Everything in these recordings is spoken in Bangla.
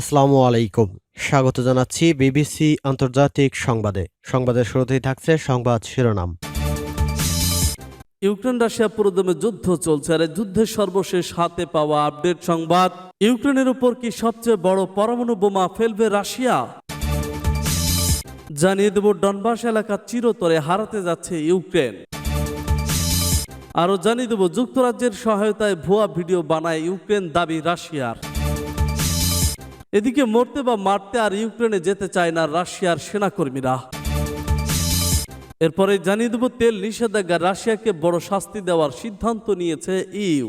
আসসালামু আলাইকুম। স্বাগত জানাচ্ছি বিবিসি আন্তর্জাতিক সংবাদে। সংবাদের শুরুতেই থাকছে সংবাদ শিরোনাম। ইউক্রেন রাশিয়া পুরোদমে যুদ্ধ চলছে আর যুদ্ধের সর্বশেষ হাতে পাওয়া আপডেট সংবাদ। ইউক্রেনের উপর কি সবচেয়ে বড় পরমাণু বোমা ফেলবে রাশিয়া? জানিয়ে দেব, ডনবাস এলাকা চিরতরে হারাতে যাচ্ছে ইউক্রেন। আরও জানিয়ে দেব, যুক্তরাজ্যের সহায়তায় ভুয়া ভিডিও বানায় ইউক্রেন দাবি রাশিয়ার। এদিকে মরতে বা মারতে আর ইউক্রেনে যেতে চায় না রাশিয়ার সেনাকর্মীরা। এরপরে জানিয়ে দেব, তেল নিষেধাজ্ঞা রাশিয়াকে বড় শাস্তি দেওয়ার সিদ্ধান্ত নিয়েছে ইউ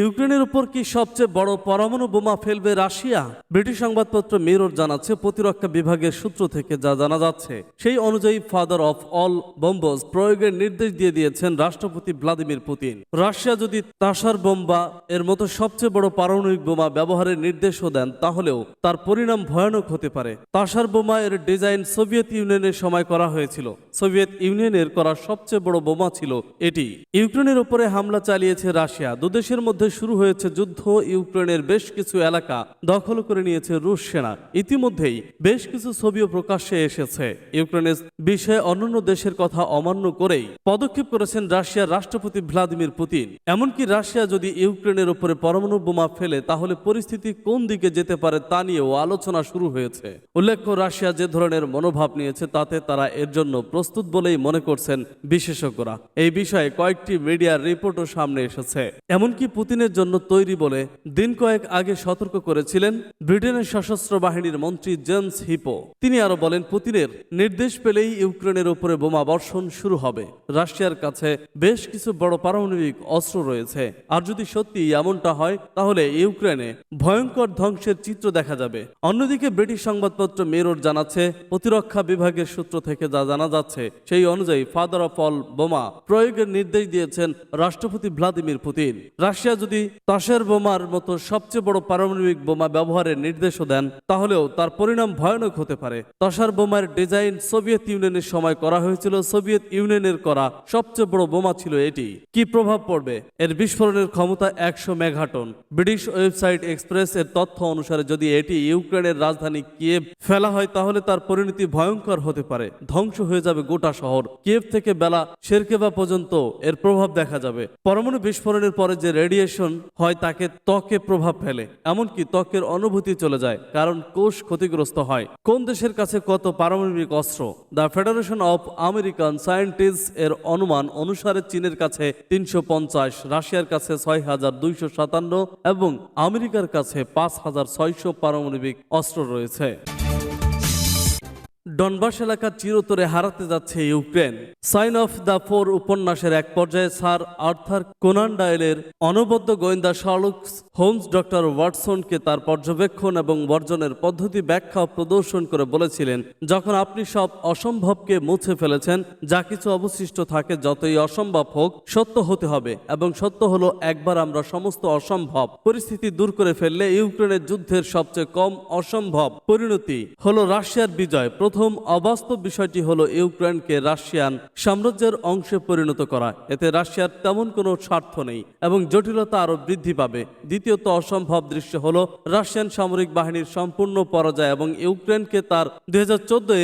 ইউক্রেনের উপর কি সবচেয়ে বড় পরমাণু বোমা ফেলবে রাশিয়া? ব্রিটিশ সংবাদপত্র মিরর জানাচ্ছে, প্রতিরক্ষা বিভাগের সূত্র থেকে যা জানা যাচ্ছে, সেই অনুযায়ী ফাদার অফ অল বম্বস প্রয়োগের নির্দেশ দিয়ে দিয়েছেন রাষ্ট্রপতি ভ্লাদিমির পুতিন। রাশিয়া যদি তাসার বোম্বা এর মতো সবচেয়ে বড় পারমাণবিক বোমা ব্যবহারের নির্দেশও দেন, তাহলেও তার পরিণাম ভয়ানক হতে পারে। তাসার বোমা এর ডিজাইন সোভিয়েত ইউনিয়নের সময় করা হয়েছিল। সোভিয়েত ইউনিয়নের করা সবচেয়ে বড় বোমা ছিল এটি। ইউক্রেনের উপরে হামলা চালিয়েছে রাশিয়া। দুদেশের মধ্যে শুরু হয়েছে যুদ্ধ, ইউক্রেনের বেশ কিছু এলাকা দখল করে নিয়েছে রুশ সেনা। ইতিমধ্যেই বেশ কিছু ছবিও প্রকাশ্যে এসেছে। ইউক্রেনের বিষয়ে অন্যান্য দেশের কথা অমান্য করেই পদক্ষেপ করেছেন রাশিয়ার রাষ্ট্রপতি ভ্লাদিমির পুতিন। এমনকি রাশিয়া যদি ইউক্রেনের উপরে পরমাণু বোমা ফেলে, তাহলে পরিস্থিতি কোন দিকে যেতে পারে তা নিয়েও আলোচনা শুরু হয়েছে। উল্লেখ্য, রাশিয়া যে ধরনের মনোভাব নিয়েছে, তাতে তারা এর জন্য প্রস্তুত বলেই মনে করছেন বিশেষজ্ঞরা। এই বিষয়ে কয়েকটি মিডিয়ার রিপোর্টও সামনে এসেছে। এমনকি পুতিনের জন্য তৈরি বলে দিন কয়েক আগে সতর্ক করেছিলেন ব্রিটেনের সশস্ত্র বাহিনীর মন্ত্রী জেমস হিপো। তিনি আরও বলেন, পুতিনের নির্দেশ পেলেই ইউক্রেনের উপরে বোমা বর্ষণ শুরু হবে। রাশিয়ার কাছে বেশ কিছু বড় পারমাণবিক অস্ত্র রয়েছে। আর যদি সত্যি এমনটা হয়, তাহলে ইউক্রেনে ভয়ঙ্কর ধ্বংসের চিত্র দেখা যাবে। অন্যদিকে ব্রিটিশ সংবাদপত্র মেরোর জানাচ্ছে, প্রতিরক্ষা বিভাগের সূত্র থেকে যা জানা যাচ্ছে, সেই অনুযায়ী ফাদার অফ অল বোমা প্রয়োগের নির্দেশ দিয়েছেন রাষ্ট্রপতি ভ্লাদিমির পুতিন। রাশিয়া যদি তাসের বোমার মতো সবচেয়ে বড় পারমাণবিক বোমা ব্যবহারের নির্দেশও দেন, তাহলেও তার পরিণাম ভয়ানক হতে পারে। তাসার বোমার ডিজাইন সোভিয়েত ইউনিয়নের সময় করা হয়েছিল। সোভিয়েত ইউনিয়নের করা সবচেয়ে বড় বোমা ছিল এটি। কি প্রভাব পড়বে? এর বিস্ফোরণের ক্ষমতা একশো মেঘাটন ব্রিটিশ ওয়েবসাইট এক্সপ্রেস এর তথ্য অনুসারে যদি এটি ইউক্রেনের রাজধানী কিয়েভ ফেলা হয়, তাহলে তার পরিণতি ভয়ঙ্কর হতে পারে। ধ্বংস হয়ে যাবে গোটা শহর। কিয়েভ থেকে বেলা শেরকেবা পর্যন্ত এর প্রভাব দেখা যাবে। পরমাণু বিস্ফোরণের পরে যে রেডিয়েশন হয় তাকে ত্বকে প্রভাব ফেলে, এমনকি ত্বকের অনুভূতি চলে যায়, কারণ কোষ ক্ষতিগ্রস্ত হয়। কোন দেশের কাছে কত পারমাণবিক অস্ত্র? The federation of American scientist এর অনুমান অনুসারে চীনের কাছে তিনশো পঞ্চাশ, রাশিয়ার কাছে ছয় হাজার দুইশো সাতান্ন এবং আমেরিকার কাছে পাঁচ হাজার ছয়শো পারমাণবিক অস্ত্র রয়েছে। ডনবাস এলাকা চিরতরে হারাতে যাচ্ছে Ukraine. Sign of the four উপন্যাসের এক পর্যায়ে স্যার আর্থার কোনান ডায়েলের অনবদ্য গোয়েন্দা শার্লক হোমস ডক্টর ওয়াটসনকে তার পর্যবেক্ষণ এবং বর্জনের পদ্ধতি ব্যাখ্যা প্রদর্শন করে বলেছিলেন, যখন আপনি সব অসম্ভবকে মুছে ফেলেছেন, যা কিছু অবশিষ্ট থাকে যতই অসম্ভব হোক, সত্য হতে হবে এবং সত্য হলো একবার আমরা সমস্ত অসম্ভব পরিস্থিতি দূর করে ফেললে ইউক্রেনের যুদ্ধের সবচেয়ে কম অসম্ভব পরিণতি হলো রাশিয়ার বিজয় প্রথম অবাস্তব বিষয়টি হলো ইউক্রেনকে রাশিয়ান সাম্রাজ্যের অংশে পরিণত করা। এতে রাশিয়ার তেমন কোনো স্বার্থ নেই এবং জটিলতা আরও বৃদ্ধি পাবে। দ্বিতীয়ত অসম্ভব দৃশ্য হলো রাশিয়ান সামরিক বাহিনীর সম্পূর্ণ পরাজয় এবং ইউক্রেনকে তার দুই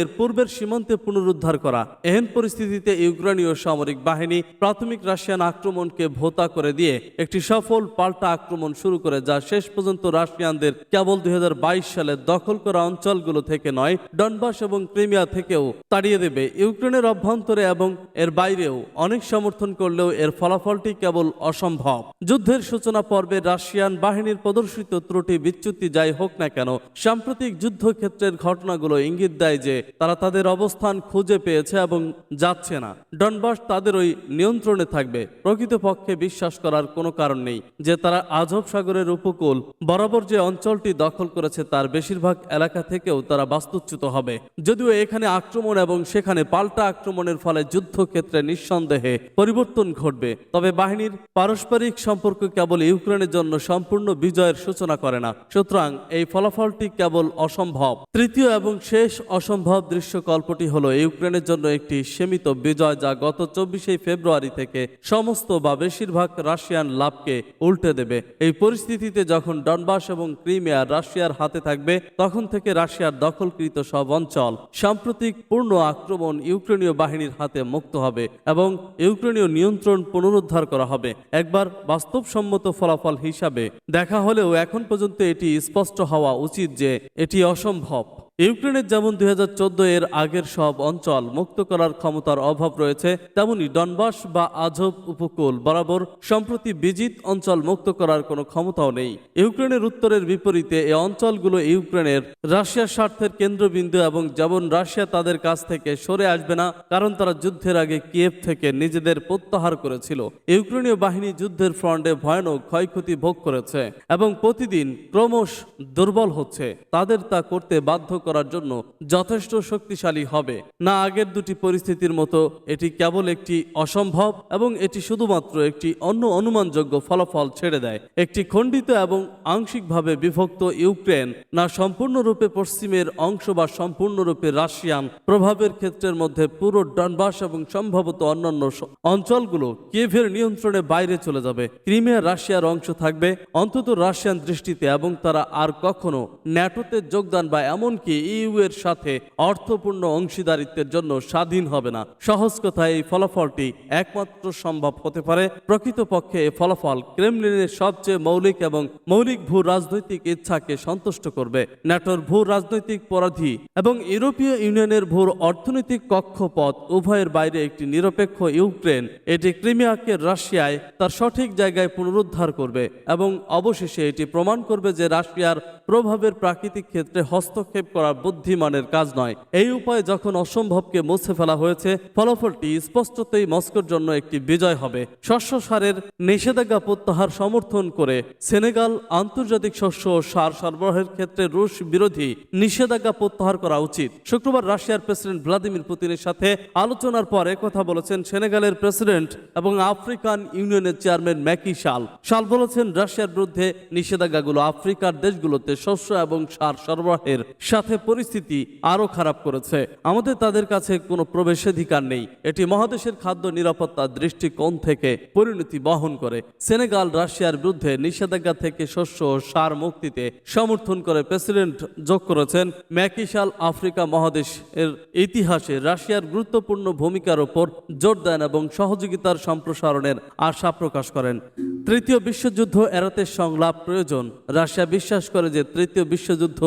এর পূর্বের সীমান্তে পুনরুদ্ধার করা। এহেন পরিস্থিতিতে ইউক্রেনীয় সামরিক বাহিনী প্রাথমিক রাশিয়ান আক্রমণকে ভোতা করে দিয়ে একটি সফল পাল্টা আক্রমণ শুরু করে, যা শেষ পর্যন্ত রাশিয়ানদের কেবল দুই হাজার বাইশ সালে দখল করা অঞ্চলগুলো থেকে নয়, ডনবাস এবং এবং ক্রিমিয়া থেকেও তাড়িয়ে দেবে। ইউক্রেনের অভ্যন্তরে এবং এর বাইরেও অনেক সমর্থন করলেও এর ফলাফলটি কেবল অসম্ভব। যুদ্ধের সূচনা পর্বে রাশিয়ান বাহিনীর প্রদর্শিত ত্রুটি, বিচ্যুতি যাই হোক না কেন, সাম্প্রতিক যুদ্ধক্ষেত্রের ঘটনাগুলো ইঙ্গিত দেয় যে তারা তাদের অবস্থান খুঁজে পেয়েছে এবং যাচ্ছে না। ডনবাস তাদের ওই নিয়ন্ত্রণে থাকবে। প্রকৃতপক্ষে বিশ্বাস করার কোনো কারণ নেই যে তারা আজব সাগরের উপকূল, বরাবর যে অঞ্চলটি দখল করেছে তার বেশিরভাগ এলাকা থেকেও তারা বাস্তুচ্যুত হবে। যদিও এখানে আক্রমণ এবং সেখানে পাল্টা আক্রমণের ফলে যুদ্ধক্ষেত্রে নিঃসন্দেহে পরিবর্তন ঘটবে। তবে বাহিনীর পারস্পরিক সম্পর্ক কেবল ইউক্রেনের জন্য সম্পূর্ণ বিজয়ের সূচনা করে না। সুতরাং এই ফলাফলটি কেবল অসম্ভব। তৃতীয় এবং শেষ অসম্ভব দৃশ্যকল্পটি হলো ইউক্রেনের জন্য একটি সীমিত বিজয় যা গত চব্বিশে ফেব্রুয়ারি থেকে সমস্ত বা বেশিরভাগ রাশিয়ান লাভকে উল্টে দেবে। এই পরিস্থিতিতে যখন ডনবাস এবং ক্রিমিয়া রাশিয়ার হাতে থাকবে, তখন থেকে রাশিয়ার দখলকৃত সব অঞ্চল সাম্প্রতিক পূর্ণ আক্রমণ ইউক্রেনীয় বাহিনীর হাতে মুক্ত হবে এবং ইউক্রেনীয় নিয়ন্ত্রণ পুনরুদ্ধার করা হবে। একবার বাস্তবসম্মত ফলাফল হিসাবে দেখা হলেও এখন পর্যন্ত এটি স্পষ্ট হওয়া উচিত যে এটি অসম্ভব। ইউক্রেনের যেমন দুই হাজার চোদ্দ এর আগের সব অঞ্চল মুক্ত করার ক্ষমতার অভাব রয়েছে, তেমনি ডনবাস বা আজব উপকূল বরাবর সম্প্রতি বিজিত অঞ্চল মুক্ত করার কোনো ক্ষমতাও নেই। ইউক্রেনের উত্তরের বিপরীতে এই অঞ্চলগুলো ইউক্রেনের রাশিয়ার স্বার্থের কেন্দ্রবিন্দু এবং যেমন রাশিয়া তাদের কাছ থেকে সরে আসবে না, কারণ তারা যুদ্ধের আগে কিয়েভ থেকে নিজেদের প্রত্যাহার করেছিল। ইউক্রেনীয় বাহিনী যুদ্ধের ফ্রন্টে ভয়ানক ক্ষয়ক্ষতি ভোগ করেছে এবং প্রতিদিন ক্রমশ দুর্বল হচ্ছে। তাদের তা করতে বাধ্য করার জন্য যথেষ্ট শক্তিশালী হবে। না আগের দুটি পরিস্থিতির মতো, এটি কেবল একটি অসম্ভব এবং এটি শুধুমাত্র একটি অন্য অনুমানযোগ্য ফলাফল ছেড়ে দেয়। একটি খণ্ডিত এবং আংশিকভাবে বিভক্ত ইউক্রেন না সম্পূর্ণরূপে পশ্চিমের অংশ বা সম্পূর্ণরূপে রাশিয়ান প্রভাবের ক্ষেত্রের মধ্যে পুরো ডনবাস এবং সম্ভবত অন্যান্য অঞ্চলগুলো কিয়েভের নিয়ন্ত্রণে বাইরে চলে যাবে। ক্রিমিয়া রাশিয়ার অংশ থাকবে, অন্তত রাশিয়ান দৃষ্টিতে, এবং তারা আর কখনো ন্যাটোতে যোগদান বা এমনকি ইউ এর সাথে অর্থপূর্ণ অংশীদারিত্বের জন্য স্বাধীন হবে না। সহজ কথায় এই ফলাফলটি একমাত্র সম্ভব হতে পারে। প্রকৃতপক্ষে এই ফলাফল ক্রেমলিনের সবচেয়ে মৌলিক এবং মৌলিক ভূ রাজনৈতিক ইচ্ছাকে সন্তুষ্ট করবে। ন্যাটোর ভূ রাজনৈতিক পরাধী এবং ইউরোপীয় ইউনিয়নের ভূ অর্থনৈতিক কক্ষপথ উভয়ের বাইরে একটি নিরপেক্ষ ইউক্রেন, এটি ক্রিমিয়াকে রাশিয়ায় তার সঠিক জায়গায় পুনরুদ্ধার করবে এবং অবশেষে এটি প্রমাণ করবে যে রাশিয়ার প্রভাবের প্রাকৃতিক ক্ষেত্রে হস্তক্ষেপ করা বুদ্ধিমানের কাজ নয়। এই উপায়ে যখন অসম্ভবকে মুছে ফেলা হয়েছে, ফলাফলটি স্পষ্টতই মস্কোর জন্য একটি বিজয় হবে। শস্য সারের নিষেধাজ্ঞা প্রত্যাহার সমর্থন করে সেনেগাল আন্তর্জাতিক শস্য ও সার সরবরাহের ক্ষেত্রে রুশ বিরোধী নিষেধাজ্ঞা প্রত্যাহার করা উচিত। শুক্রবার রাশিয়ার প্রেসিডেন্ট ভ্লাদিমির পুতিনের সাথে আলোচনার পর কথা বলেছেন সেনেগালের প্রেসিডেন্ট এবং আফ্রিকান ইউনিয়নের চেয়ারম্যান ম্যাকি শাল। শাল বলেছেন, রাশিয়ার বিরুদ্ধে নিষেধাজ্ঞাগুলো আফ্রিকার দেশগুলোতে শস্য এবং সার সরবরাহের সাথে পরিস্থিতি আরও খারাপ করেছে। আমাদের তাদের কাছে কোনো প্রবেশাধিকার নেই। এটি মহাদেশের খাদ্য নিরাপত্তার দৃষ্টিকোণ থেকে পরিণতি বহন করে। সেনেগাল, রাশিয়ার বিরুদ্ধে নিষেধাজ্ঞা থেকে শস্য ও সার মুক্তিতে সমর্থন করে প্রেসিডেন্ট যোগ করেছেন ম্যাকিশাল আফ্রিকা মহাদেশ এর ইতিহাসে রাশিয়ার গুরুত্বপূর্ণ ভূমিকার ওপর জোর দেন এবং সহযোগিতার সম্প্রসারণের আশা প্রকাশ করেন। তৃতীয় বিশ্বযুদ্ধ এড়াতে সংলাপ প্রয়োজন। রাশিয়া বিশ্বাস করে যে তৃতীয় বিশ্বযুদ্ধ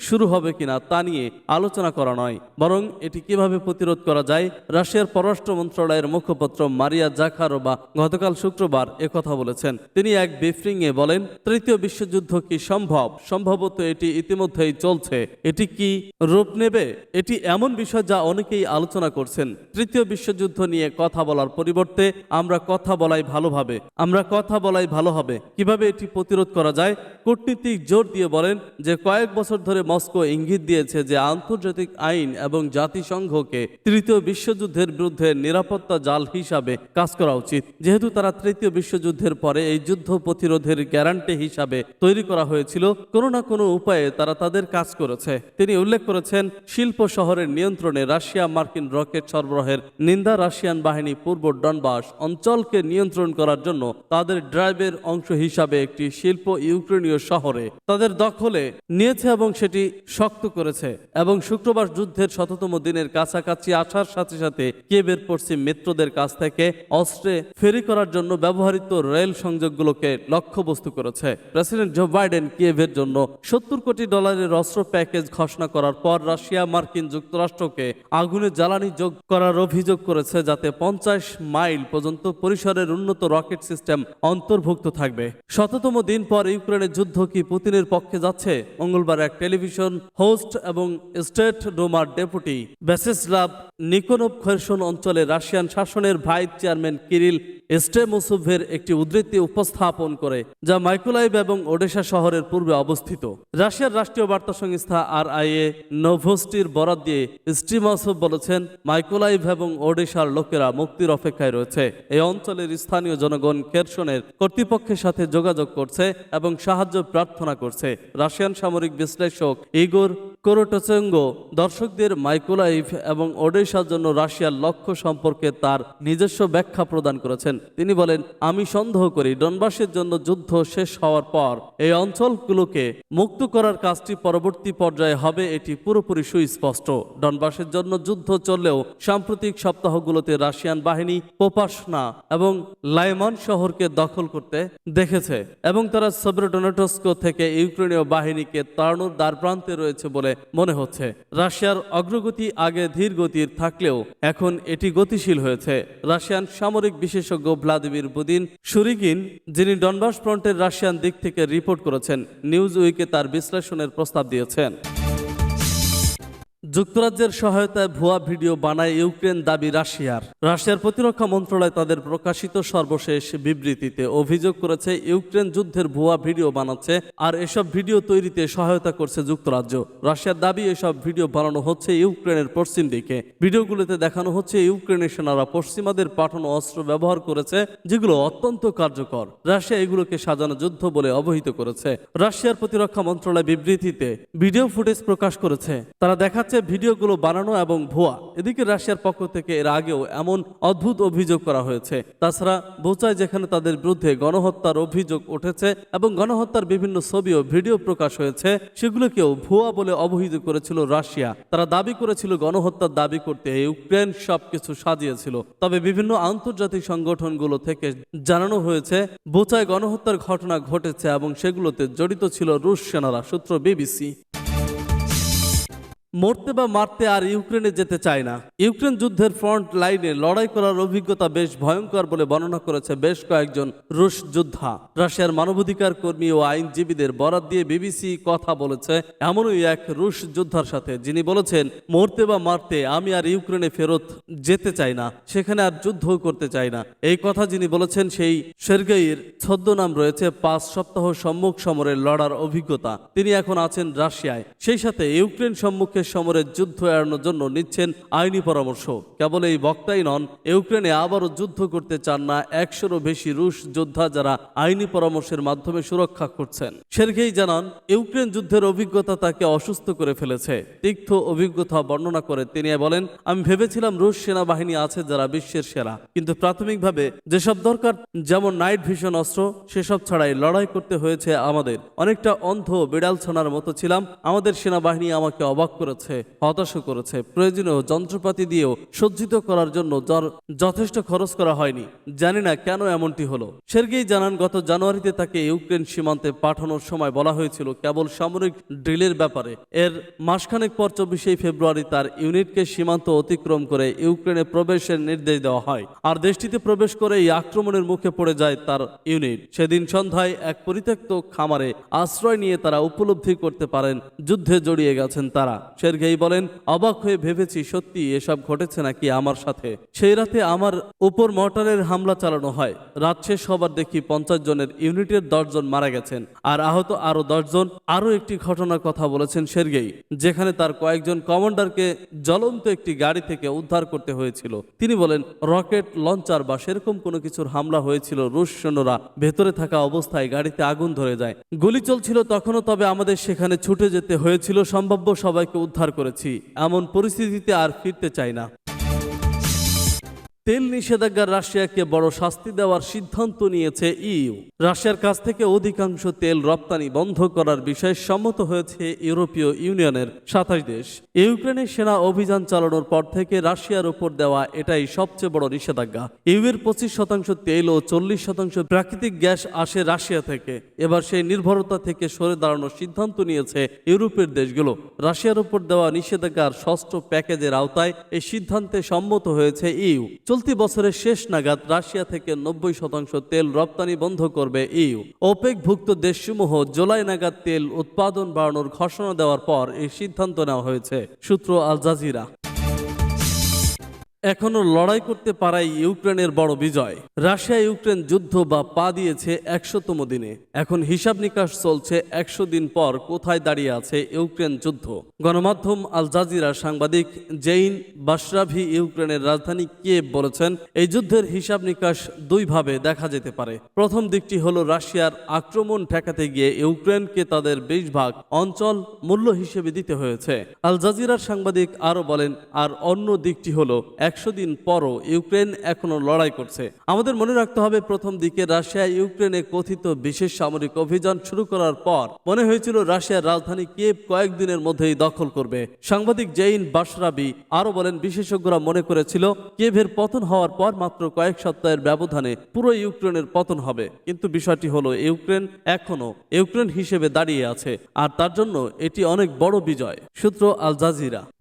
শুরু হবে কিনা। তা নিয়ে আলোচনা করা নয়, বরং এটি কীভাবে প্রতিরোধ করা যায়, রাশিয়ার পররাষ্ট্র মন্ত্রণালয়ের মুখপাত্র মারিয়া জাখারোবা গতকাল শুক্রবার একথা বলেছেন। তিনি এক ব্রিফিংয়ে বলেন, তৃতীয় বিশ্বযুদ্ধ কি সম্ভব? সম্ভবত এটি ইতিমধ্যেই চলছে। এটি কি রূপ নেবে? এটি এমন বিষয় যা অনেকেই আলোচনা করছেন। তৃতীয় বিশ্বযুদ্ধ নিয়ে কথা বলার পরিবর্তে আমরা কথা বলাই ভালোভাবে আমরা কথা বলাই ভালো হবে। কীভাবে এটি প্রতিরোধ করা যায়? কূটনীতিক জোর দিয়ে বলেন যে কয়েক বছর ধরে মস্কো ইঙ্গিত দিয়েছে যে আন্তর্জাতিক আইন এবং জাতিসংঘকে তৃতীয় বিশ্বযুদ্ধের বিরুদ্ধে নিরাপত্তা জাল হিসাবে কাজ করা উচিত। যেহেতু তারা তৃতীয় বিশ্বযুদ্ধের পরে এই যুদ্ধ প্রতিরোধের গ্যারান্টি হিসাবে তৈরি করা হয়েছিল, কোনো না কোনো উপায়ে তারা তাদের কাজ করেছে। তিনি উল্লেখ করেছেন, শিল্প শহরের নিয়ন্ত্রণে রাশিয়া মার্কিন রকেট সরবরাহের নিন্দা রাশিয়ান বাহিনী পূর্ব ডনবাস অঞ্চলকে নিয়ন্ত্রণ করার জন্য তাদের ড্রাইভের অংশ হিসাবে একটি শিল্প ইউক্রেনীয় শহরে তাদের দখলে নিয়েছে এবং সেটি শক্ত করেছে এবং শুক্রবার যুদ্ধের শততম দিনের কাছাকাছি আসার সাথে সাথে কিয়েভের পশ্চিম মিত্রদের কাছ থেকে অস্ত্রে ফেরি করার জন্য ব্যবহৃত রেল সংযোগগুলোকে লক্ষ্যবস্তু করেছে। প্রেসিডেন্ট জো বাইডেন কিয়েভের জন্য সত্তর কোটি ডলারের অস্ত্র প্যাকেজ ঘোষণা করার পর রাশিয়া, মার্কিন যুক্তরাষ্ট্রকে আগুনে জ্বালানি যোগ করার অভিযোগ করেছে যাতে পঞ্চাশ মাইল পর্যন্ত পরিসরের উন্নত রকেট সিস্টেম অন্তর্ভুক্ত থাকবে। শততম দিন পর ইউক্রেনের যুদ্ধ কি পুতিনের পক্ষে যাচ্ছে? মঙ্গলবার এক টেলিভিশন হোস্ট এবং state Domar deputy Vyacheslav Nikonov Kherson অঞ্চলে রাশিয়ান শাসনের ভাইস চেয়ারম্যান কিরিল স্টেমোসোভের একটি উদ্ধৃতি উপস্থাপন করে, যা মাইকোলাইভ এবং ওডেশা শহরের পূর্বে অবস্থিত। রাশিয়ার রাষ্ট্রীয় বার্তা সংস্থা আর আইএ নোভোস্টির বরাদ দিয়ে স্টিমাসোভ বলেছেন, মাইকোলাইভ এবং ওডেশার লোকেরা মুক্তির অপেক্ষায় রয়েছে। এই অঞ্চলের স্থানীয় জনগণ কেরসনের কর্তৃপক্ষের সাথে যোগাযোগ করছে এবং সাহায্য প্রার্থনা করছে। রাশিয়ান সামরিক বিশ্লেষক ইগোর কোরোটোচেঙ্গ দর্শকদের মাইকোলাইভ এবং ওডেশার জন্য রাশিয়ার লক্ষ্য সম্পর্কে তার নিজস্ব ব্যাখ্যা প্রদান করেছেন। তিনি বলেন, আমি সন্দেহ করি ডনবাসের জন্য যুদ্ধ শেষ হওয়ার পর এই অঞ্চলগুলোকে মুক্ত করার কাজটি পরবর্তী পর্যায়ে হবে এটি পুরোপুরি সুস্পষ্ট। ডনবাসের জন্য যুদ্ধ চললেও সাম্প্রতিক সপ্তাহগুলোতে রাশিয়ান বাহিনী পোপাসনা এবং লাইমান শহরকে দখল করতে দেখেছে এবং তারা সব্রডোনেটস্কো থেকে ইউক্রেনীয় বাহিনীকে তাড়ানোর দ্বার প্রান্তে রয়েছে বলে মনে হচ্ছে। রাশিয়ার অগ্রগতি আগে ধীর গতির থাকলেও এখন এটি গতিশীল হয়েছে। রাশিয়ান সামরিক বিশেষজ্ঞ ভ্লাদিমির পুতিন সুরিগিন, যিনি ডনবাস ফ্রন্টের রাশিয়ান দিক থেকে রিপোর্ট করেছেন নিউজ উইকে তার বিশ্লেষণের প্রস্তাব দিয়েছেন। যুক্তরাজ্যের সহায়তায় ভুয়া ভিডিও বানায় ইউক্রেন দাবি রাশিয়ার। রাশিয়ার প্রতিরক্ষা মন্ত্রণালয় তাদের প্রকাশিত সর্বশেষ বিবৃতিতে অভিযোগ করেছে, ইউক্রেন যুদ্ধের ভুয়া ভিডিও বানাচ্ছে আর এসব ভিডিও তৈরিতে সহায়তা করছে যুক্তরাজ্য। রাশিয়ার দাবি, এসব ভিডিও বানানো হচ্ছে ইউক্রেনের পশ্চিম দিকে। ভিডিওগুলোতে দেখানো হচ্ছে ইউক্রেনের সেনারা পশ্চিমাদের পাঠানো অস্ত্র ব্যবহার করেছে, যেগুলো অত্যন্ত কার্যকর। রাশিয়া এগুলোকে সাজানো যুদ্ধ বলে অবহিত করেছে। রাশিয়ার প্রতিরক্ষা মন্ত্রণালয় বিবৃতিতে ভিডিও ফুটেজ প্রকাশ করেছে। তারা দেখাচ্ছে ভিডিওগুলো বানানো এবং ভুয়া। এদিকে রাশিয়ার পক্ষ থেকে এর আগেও এমন অদ্ভুত অভিযোগ করা হয়েছে। তাছাড়া বোচায় যেখানে তাদের বিরুদ্ধে গণহত্যার অভিযোগ উঠেছে এবং গণহত্যার বিভিন্ন ছবি ও ভিডিও প্রকাশ হয়েছে, সেগুলোকেও ভুয়া বলে অবহিত করেছিল রাশিয়া। তারা দাবি করেছিল গণহত্যার দাবি করতে ইউক্রেন সবকিছু সাজিয়েছিল। তবে বিভিন্ন আন্তর্জাতিক সংগঠনগুলো থেকে জানানো হয়েছে বোচায় গণহত্যার ঘটনা ঘটেছে এবং সেগুলোতে জড়িত ছিল রুশ সেনারা, সূত্র বিবিসি। মরতে বা মারতে আর ইউক্রেনে যেতে চায় না। ইউক্রেন যুদ্ধের ফ্রন্ট লাইনে লড়াই করার অভিজ্ঞতা বেশ ভয়ঙ্কর বলে বর্ণনা করেছে বেশ কয়েকজন রুশ যোদ্ধা। রাশিয়ার মানবাধিকার কর্মী ও আইনজীবীদের বরাত দিয়ে বিবিসি কথা বলেছে, এমনই এক রুশ যোদ্ধার সাথে, যিনি বলেছেন, মরতে বা মারতে আমি আর ইউক্রেনে ফেরত যেতে চাই না, সেখানে আর যুদ্ধ করতে চাই না। এই কথা যিনি বলেছেন, সেই সের্গেইর ছদ্মনাম রয়েছে পাঁচ সপ্তাহ সম্মুখ সমরের লড়ার অভিজ্ঞতা। তিনি এখন আছেন রাশিয়ায়। সেই সাথে ইউক্রেন সম্মুখে সমরের যুদ্ধ এড়ানোর জন্য নিচ্ছেন আইনি পরামর্শ। কেবল এই বক্তাই নন, ইউক্রেনে আবারও যুদ্ধ করতে চান না একশোরও বেশি রুশ যোদ্ধা যারা আইনি পরামর্শের মাধ্যমে সুরক্ষা করছেন। সের্গেই জানান, ইউক্রেন যুদ্ধের অভিজ্ঞতা তাকে অসুস্থ করে ফেলেছে। তিক্ত অভিজ্ঞতা বর্ণনা করে তিনি বলেন, আমি ভেবেছিলাম রুশ সেনাবাহিনী আছে যারা বিশ্বের সেরা, কিন্তু প্রাথমিকভাবে যেসব দরকার, যেমন নাইট ভিশন অস্ত্র, সেসব ছাড়াই লড়াই করতে হয়েছে আমাদের। অনেকটা অন্ধ বিড়াল ছানার মতো ছিলাম, আমাদের সেনাবাহিনী আমাকে অবাক করেছে হতাশ করেছে। প্রয়োজনীয় যন্ত্রপাতি দিয়েও সজ্জিত করার জন্য যর- যথেষ্ট খরচ করা হয়নি। জানি না কেন এমনটি হলো। সের্গেই জানান, গত জানুয়ারিতে তাকে ইউক্রেন সীমান্তে পাঠানোর সময় বলা হয়েছিল, কেবল সামরিক ড্রিলের ব্যাপারে। এর মাসখানেক পর চব্বিশে ফেব্রুয়ারি তার ইউনিটকে সীমান্ত অতিক্রম করে ইউক্রেনে প্রবেশের নির্দেশ দেওয়া হয়। আর দেশটিতে প্রবেশ করে এই আক্রমণের মুখে পড়ে যায় তার ইউনিট। সেদিন সন্ধ্যায় এক পরিত্যক্ত খামারে আশ্রয় নিয়ে তারা উপলব্ধি করতে পারেন, যুদ্ধে জড়িয়ে গেছেন তারা। সের্গেই বলেন, অবাক হয়ে ভেবেছি সত্যি এসব ঘটেছে নাকি আমার সাথে। সেই রাতে আমার উপর মর্টারের হামলা চালানো হয়। রাত শেষ হবার দেখি পঞ্চাশ জনের ইউনিটের দশজন মারা গেছেন। আর আহত আরও দশজন আরও একটি ঘটনার কথা বলেছেন সের্গেই, যেখানে তার কয়েকজন কমান্ডারকে জ্বলন্ত একটি গাড়ি থেকে উদ্ধার করতে হয়েছিল। তিনি বলেন, রকেট লঞ্চার বা সেরকম কোনো কিছুর হামলা হয়েছিল, রুশ সৈন্যরা ভেতরে থাকা অবস্থায় গাড়িতে আগুন ধরে যায়। গুলি চলছিল তখনও, তবে আমাদের সেখানে ছুটে যেতে হয়েছিল। সম্ভাব্য সবাইকে উদ্ধার করেছি। এমন পরিস্থিতিতে আর ফিরতে চাই না। তেল নিষেধাজ্ঞার রাশিয়াকে বড় শাস্তি দেওয়ার সিদ্ধান্ত নিয়েছে ইইউ। রাশিয়ার কাছ থেকে অধিকাংশ তেল রপ্তানি বন্ধ করার বিষয়ে সম্মত হয়েছে ইউরোপীয় ইউনিয়নের সাতাশ দেশ। ইউক্রেনে সেনা অভিযান চালানোর পর থেকে রাশিয়ার উপর দেওয়া এটাই সবচেয়ে বড় নিষেধাজ্ঞা। ইউএর পঁচিশ শতাংশ তেল ও চল্লিশ শতাংশ প্রাকৃতিক গ্যাস আসে রাশিয়া থেকে। এবার সেই নির্ভরতা থেকে সরে দাঁড়ানোর সিদ্ধান্ত নিয়েছে ইউরোপের দেশগুলো। রাশিয়ার উপর দেওয়া নিষেধাজ্ঞার ষষ্ঠ প্যাকেজের আওতায় এই সিদ্ধান্তে সম্মত হয়েছে ইউ চলতি বছরের শেষ নাগাদ রাশিয়া থেকে নব্বই শতাংশ তেল রপ্তানি বন্ধ করবে ইউ। ওপেক ভুক্ত দেশসমূহ জুলাই নাগাদ তেল উৎপাদন বাড়ানোর ঘোষণা দেওয়ার পর এই সিদ্ধান্ত নেওয়া হয়েছে, সূত্র আল জাজিরা। এখনও লড়াই করতে পারাই ইউক্রেনের বড় বিজয়। রাশিয়া ইউক্রেন যুদ্ধ বা পা দিয়েছে একশোতম দিনে। এখন হিসাব নিকাশ চলছে একশো দিন পর কোথায় দাঁড়িয়ে আছে ইউক্রেন যুদ্ধ। গণমাধ্যম আল জাজিরার সাংবাদিক জেইন বাশরাভি ইউক্রেনের রাজধানী কিয়েভ বলেছেন, এই যুদ্ধের হিসাব নিকাশ দুইভাবে দেখা যেতে পারে। প্রথম দিকটি হলো রাশিয়ার আক্রমণ ঠেকাতে গিয়ে ইউক্রেনকে তাদের বেশ ভাগ অঞ্চল মূল্য হিসেবে দিতে হয়েছে। আল জাজিরার সাংবাদিক আরও বলেন, আর অন্য দিকটি হলো একশো দিন পরও ইউক্রেন এখনও লড়াই করছে। আমাদের মনে রাখতে হবে, প্রথম দিকে রাশিয়া ইউক্রেনে কথিত বিশেষ সামরিক অভিযান শুরু করার পর মনে হয়েছিল রাশিয়ার রাজধানী কিয়েভ কয়েকদিনের মধ্যেই দখল করবে। সাংবাদিক জেইন বাশরাবি আরও বলেন, বিশেষজ্ঞরা মনে করেছিল, কিয়েভের পতন হওয়ার পর মাত্র কয়েক সপ্তাহের ব্যবধানে পুরো ইউক্রেনের পতন হবে। কিন্তু বিষয়টি হলো, ইউক্রেন এখনও ইউক্রেন হিসেবে দাঁড়িয়ে আছে, আর তার জন্য এটি অনেক বড় বিজয়, সূত্র আল জাজিরা।